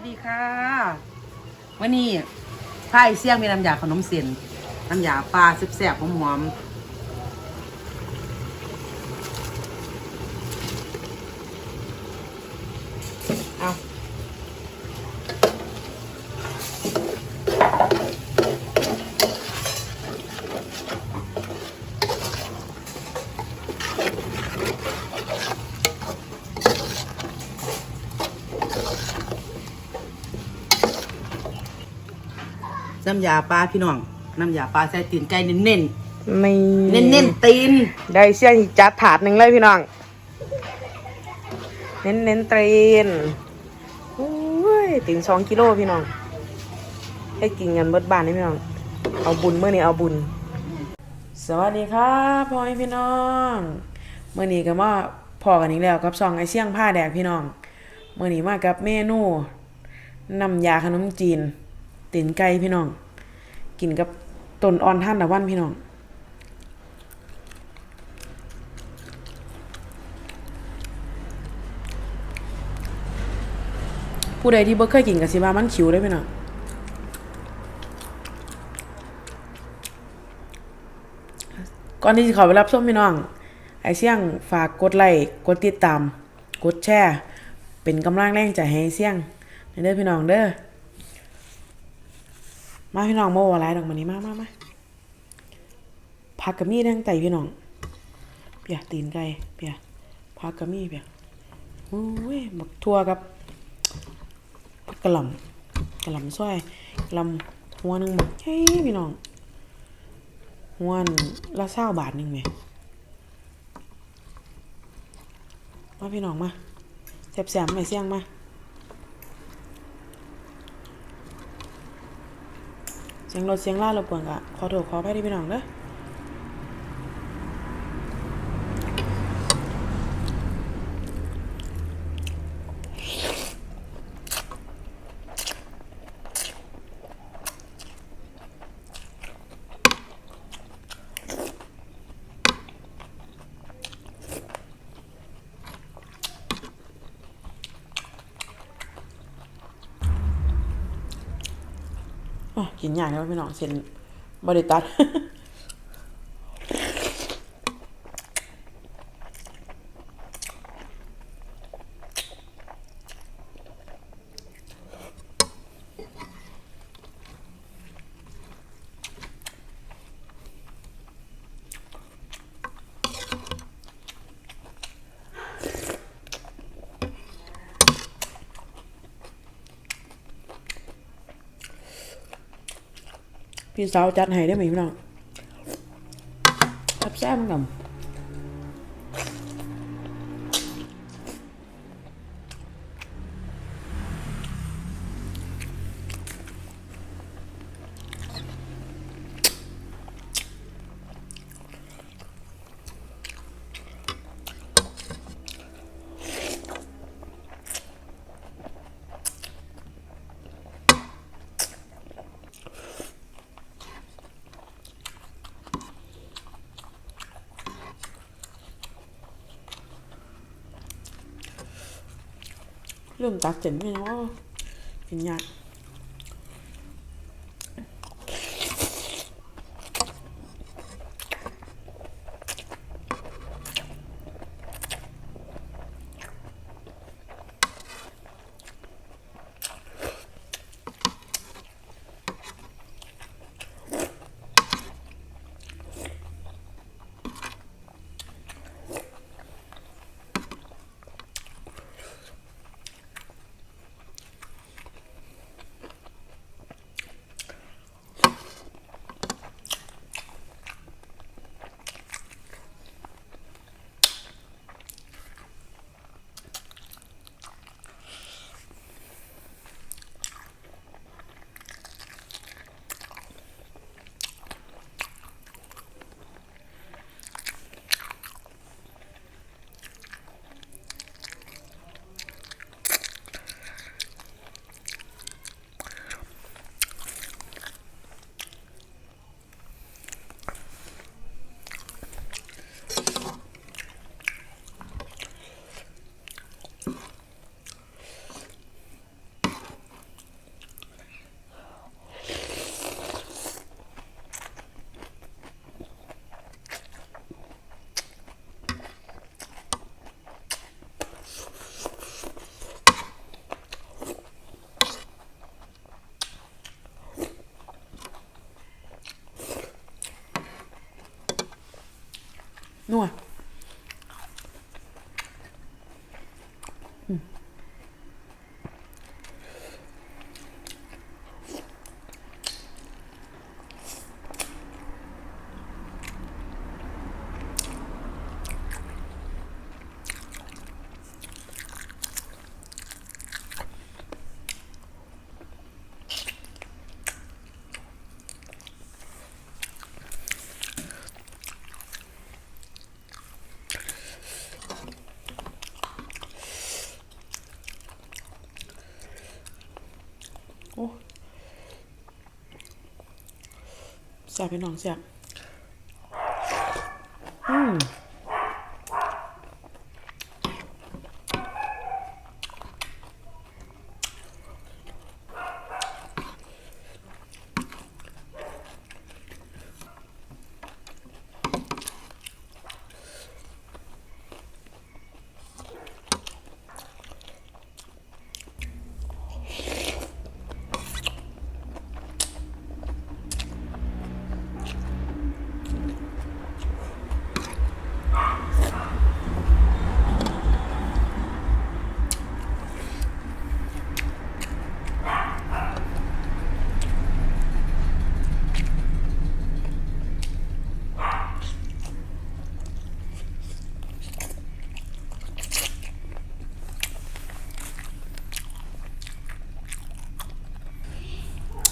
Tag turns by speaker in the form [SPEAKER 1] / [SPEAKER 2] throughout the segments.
[SPEAKER 1] วัสดีค่ะ วันนี้พายเสี่ยงมีน้ำยาขนมเส้นน้ำยาปลาแซ่บๆหอมๆ น้ำยาปลาพี่น้อง น้ำยาปลาใส่ตีนไก่เน้น
[SPEAKER 2] นี่
[SPEAKER 1] ๆ เน้นๆตีน
[SPEAKER 2] ได้เสียงจัดถาดหนึ่งเลยพี่น้อง เน้นเน้นๆตีนโอ้ยตีนสองกิโลพี่น้องให้กินกันเบิดบ้านนี่พี่น้อง เอาบุญเมื่อนี้เอาบุญ สวัสดีครับพ่อแม่พี่น้องเมื่อนี้ก็มาพอกันอีกแล้วกับซองไอเสี่ยงผ้าแดกพี่น้องเมื่อนี้มากับเมนูน้ำยาขนมจีน ตีนไก่พี่น้อง กินกับต้นอ่อนท่านตะวันพี่น้องผู้ใดที่บ่เคยกินก็สิว่ามันขิวได้พี่น้องก่อนที่จะข้าไปรับชมพี่น้อง ไอเสี่ยงฝากกดไลค์กดติดตาม กดแชร์ เป็นกำลังแรงใจให้ไอ้เสี่ยงเด้อพี่น้องเด้อ มาพี่น้องโมว่าหลดอกมันนี้มามามาผักกะมีทั้งไตพี่น้องเปียตีนไก่เปียผักกะมีเปียโอ้ยบักทั่วกับกระหล่ำกระหล่ำซอยกระหล่ำหัวหนึ่งหมดเฮ้ยพี่น้องหัวละเศร้าบาทหนึ่งไหมมาพี่น้องมาแสบๆไม่เสี่ยงมา เสียงรถเสียงล่ารบกวนกะขอโทษขออภัยด้วยพี่น้องเด้อ กินยากแล้วพี่น้องเส้นบริตัด พี่สาวจัดให้ได้ไหมพี่น้องแซ่บๆกัน เริ่มตักเจ็นไม่เนาะกินยาก นัว อ้แซ่บพี่น้องแซ่บอืม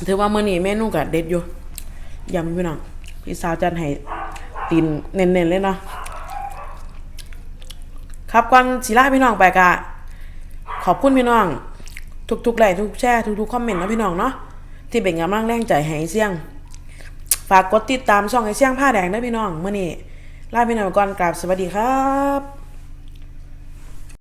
[SPEAKER 2] ถือว่ามื้อนี้เมนูก็เด็ดอยู่ยำพี่น้องพี่สาวจัดให้ตีนเน้นๆเลยเนาะครับก่อนสิลาพี่น้องไปกะขอบคุณพี่น้อง ทุกๆไลค์ทุกแชร์ทุกๆคอมเมนต์นะพี่น้องเนาะที่เป็นกำลังแรงใจให้เสี่ยง ฝากกดติดตามช่องไอเสี่ยงผ้าแดงด้วยพี่น้องเมื่อนี้ลาพี่น้องก่อนกราบสวัสดีครับ